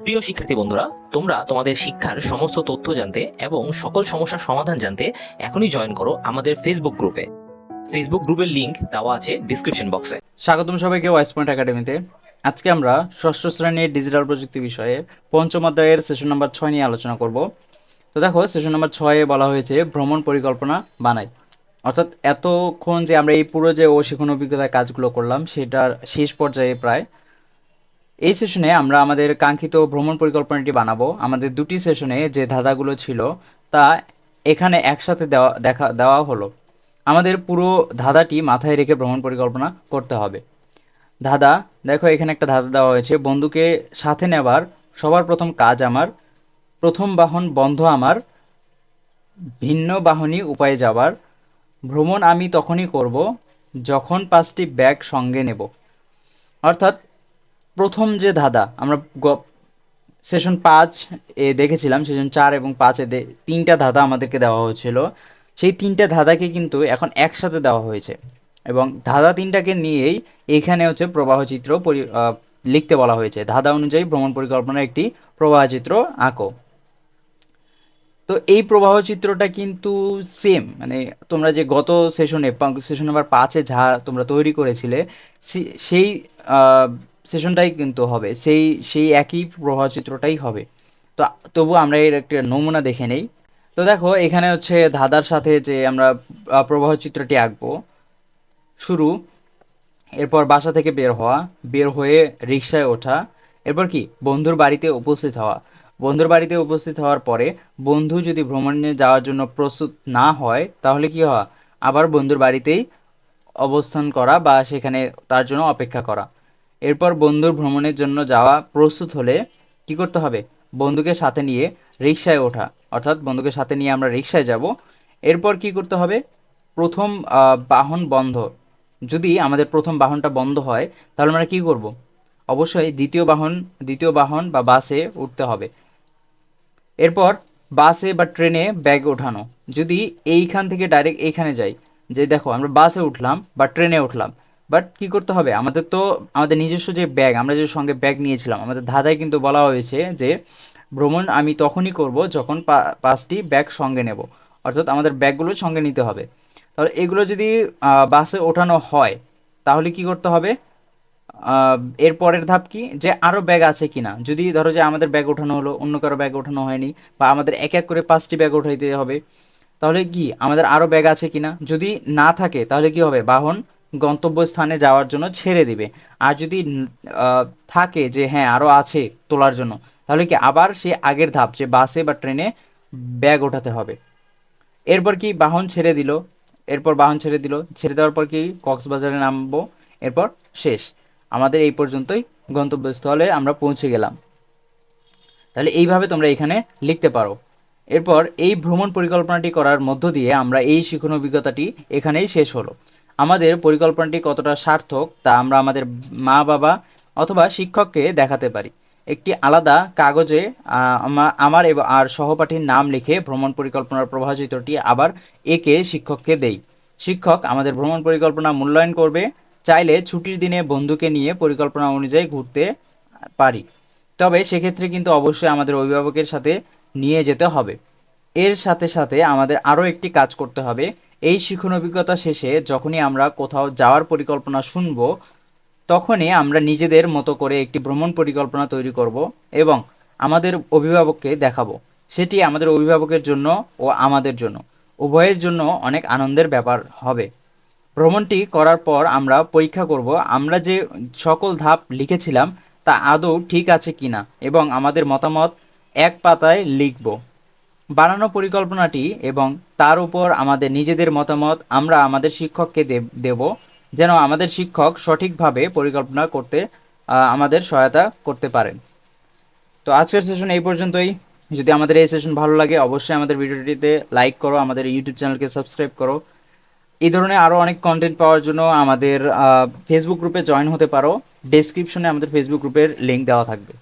প্রিয় শিক্ষার্থী বন্ধুরা, তোমরা তোমাদের শিক্ষার সমস্ত তথ্য জানতে এবং সকল সমস্যার সমাধান জানতে এখনই জয়েন করো আমাদের ফেসবুক গ্রুপে ফেসবুক গ্রুপের লিংক দেওয়া আছে ডিসক্রিপশন বক্সে স্বাগতম সবাইকে ওয়াইস পয়েন্ট একাডেমিতে আজকে আমরা ষষ্ঠ শ্রেণির ডিজিটাল প্রযুক্তি বিষয়ে পঞ্চম অধ্যায়ের সেশন নাম্বার ছয় নিয়ে আলোচনা করব। তো দেখো সেশন নাম্বার ছয়ে বলা হয়েছে, ভ্রমণ পরিকল্পনা বানাই। অর্থাৎ এতক্ষণ যে আমরা এই পুরো যে ও শিখন অভিজ্ঞতার কাজগুলো করলাম, সেটার শেষ পর্যায়ে প্রায় এই সেশনে আমরা আমাদের কাঙ্ক্ষিত ভ্রমণ পরিকল্পনাটি বানাবো। আমাদের দুটি সেশনে যে ধাঁধাগুলো ছিল, তা এখানে একসাথে দেওয়া, দেখা, দেওয়া হলো। আমাদের পুরো ধাঁধাটি মাথায় রেখে ভ্রমণ পরিকল্পনা করতে হবে। ধাঁধা, দেখো এখানে একটা ধাঁধা দেওয়া হয়েছে, বন্ধুকে সাথে নেবার সবার প্রথম কাজ আমার, প্রথম বাহন বন্ধ আমার, ভিন্ন বাহনী উপায়ে যাবার, ভ্রমণ আমি তখনই করব যখন পাঁচটি ব্যাগ সঙ্গে নেব। অর্থাৎ প্রথম যে ধাঁধা, আমরা সেশন পাঁচ এ দেখেছিলাম সেশন চার এবং পাঁচে দে- তিনটা ধাঁধা আমাদেরকে দেওয়া হয়েছিল। সেই তিনটা ধাঁধাকে কিন্তু এখন একসাথে দেওয়া হয়েছে এবং ধাঁধা তিনটাকে নিয়েই এখানে হচ্ছে প্রবাহ চিত্র লিখতে বলা হয়েছে। ধাঁধা অনুযায়ী ভ্রমণ পরিকল্পনার একটি প্রবাহ চিত্র আঁকো। তো এই প্রবাহ চিত্রটা কিন্তু সেম মানে তোমরা যে গত সেশনে সেশন নাম্বার পাঁচে যা তোমরা তৈরি করেছিলে সেই সেশনটাই কিন্তু হবে। সেই সেই একই প্রবাহ চিত্রটাই হবে। তো, তবু আমরা এর একটা নমুনা দেখে নেই। তো দেখো, এখানে হচ্ছে ধাঁধার সাথে যে আমরা প্রবাহ চিত্রটি আঁকবো। শুরু। এরপর বাসা থেকে বের হওয়া, বের হয়ে রিক্সায় ওঠা। এরপর কি? বন্ধুর বাড়িতে উপস্থিত হওয়া। বন্ধুর বাড়িতে উপস্থিত হওয়ার পরে বন্ধু যদি ভ্রমণে যাওয়ার জন্য প্রস্তুত না হয়, তাহলে কি হওয়া আবার বন্ধুর বাড়িতেই অবস্থান করা বা সেখানে তার জন্য অপেক্ষা করা। এরপর বন্ধুর ভ্রমণের জন্য যাওয়া প্রস্তুত হলে কি করতে হবে? বন্ধুকে সাথে নিয়ে রিক্সায় ওঠা। অর্থাৎ বন্ধুকে সাথে নিয়ে আমরা রিক্সায় যাব। এরপর কি করতে হবে? প্রথম বাহন বন্ধ। যদি আমাদের প্রথম বাহনটা বন্ধ হয়, তাহলে আমরা কি করব? অবশ্যই দ্বিতীয় বাহন দ্বিতীয় বাহন বা বাসে উঠতে হবে। এরপর বাসে বা ট্রেনে ব্যাগ ওঠানো। যদি এইখান থেকে ডাইরেক্ট এইখানে যাই, যে দেখো আমরা বাসে উঠলাম বা ট্রেনে উঠলাম বাট কি করতে হবে? আমাদের তো, আমাদের নিজস্ব যে ব্যাগ আমরা যে সঙ্গে ব্যাগ নিয়েছিলাম, আমাদের ধাঁধায় কিন্তু বলা হয়েছে যে, ভ্রমণ আমি তখনই করব যখন পাঁচটি ব্যাগ সঙ্গে নেব। অর্থাৎ আমাদের ব্যাগগুলো সঙ্গে নিতে হবে। তাহলে এগুলো যদি বাসে ওঠানো হয়, তাহলে কি করতে হবে? এর পরের ধাপ কি? যে আরও ব্যাগ আছে কিনা। যদি ধরো যে আমাদের ব্যাগ ওঠানো হলো, অন্য কারও ব্যাগ ওঠানো হয়নি, বা আমাদের এক এক করে পাঁচটি ব্যাগ ওঠাইতে হবে, তাহলে কি আমাদের আরও ব্যাগ আছে কিনা? যদি না থাকে, তাহলে কি হবে? বাহন গন্তব্যস্থানে যাওয়ার জন্য ছেড়ে দিবে। আর যদি থাকে যে হ্যাঁ আরও আছে তোলার জন্য, তাহলে কি আবার সে আগের ধাপ, যে বাসে বা ট্রেনে ব্যাগ ওঠাতে হবে? এরপর কি বাহন ছেড়ে দিল? এরপর বাহন ছেড়ে দিল। ছেড়ে দেওয়ার পর কি কক্সবাজারে নামবো? এরপর শেষ। আমাদের এই পর্যন্তই গন্তব্যস্থলে আমরা পৌঁছে গেলাম। তাহলে এইভাবে তোমরা এখানে লিখতে পারো। এরপর এই ভ্রমণ পরিকল্পনাটি করার মধ্য দিয়ে আমরা এই শিখন অভিজ্ঞতাটি এখানেই শেষ হলো। আমাদের পরিকল্পনাটি কতটা সার্থক তা আমরা আমাদের মা, বাবা অথবা শিক্ষককে দেখাতে পারি। একটি আলাদা কাগজে আমার এবং আর সহপাঠীর নাম লিখে ভ্রমণ পরিকল্পনার প্রবাহ চিত্রটি আবার একে শিক্ষককে দেই। শিক্ষক আমাদের ভ্রমণ পরিকল্পনা মূল্যায়ন করবে, চাইলে ছুটির দিনে বন্ধুকে নিয়ে পরিকল্পনা অনুযায়ী ঘুরতে পারি। তবে সেক্ষেত্রে কিন্তু অবশ্যই আমাদের অভিভাবকের সাথে নিয়ে যেতে হবে। এর সাথে সাথে আমাদের আরও একটি কাজ করতে হবে এই শিখন অভিজ্ঞতা শেষে যখনই আমরা কোথাও যাওয়ার পরিকল্পনা শুনব, তখনই আমরা নিজেদের মতো করে একটি ভ্রমণ পরিকল্পনা তৈরি করব এবং আমাদের অভিভাবককে দেখাবো। সেটি আমাদের অভিভাবকের জন্য ও আমাদের জন্য। উভয়ের জন্য অনেক আনন্দের ব্যাপার হবে। ভ্রমণটি করার পর আমরা পরীক্ষা করব, আমরা যে সকল ধাপ লিখেছিলাম তা আদৌ ঠিক আছে কিনা এবং আমাদের মতামত এক পাতায় লিখব। বানানো পরিকল্পনাটি এবং তার উপর আমাদের নিজেদের মতামত, আমরা আমাদের শিক্ষককে দেব, যেন আমাদের শিক্ষক সঠিকভাবে পরিকল্পনা করতে আমাদের সহায়তা করতে পারেন। তো আজকের সেশন এই পর্যন্তই। যদি আমাদের এই সেশন ভালো লাগে, অবশ্যই আমাদের ভিডিওটিতে লাইক করো, আমাদের ইউটিউব চ্যানেলকে সাবস্ক্রাইব করো। এই ধরনের আরও অনেক কন্টেন্ট পাওয়ার জন্য আমাদের ফেসবুক গ্রুপে জয়েন হতে পারো। ডেসক্রিপশনে আমাদের ফেসবুক গ্রুপের লিঙ্ক দেওয়া থাকবে।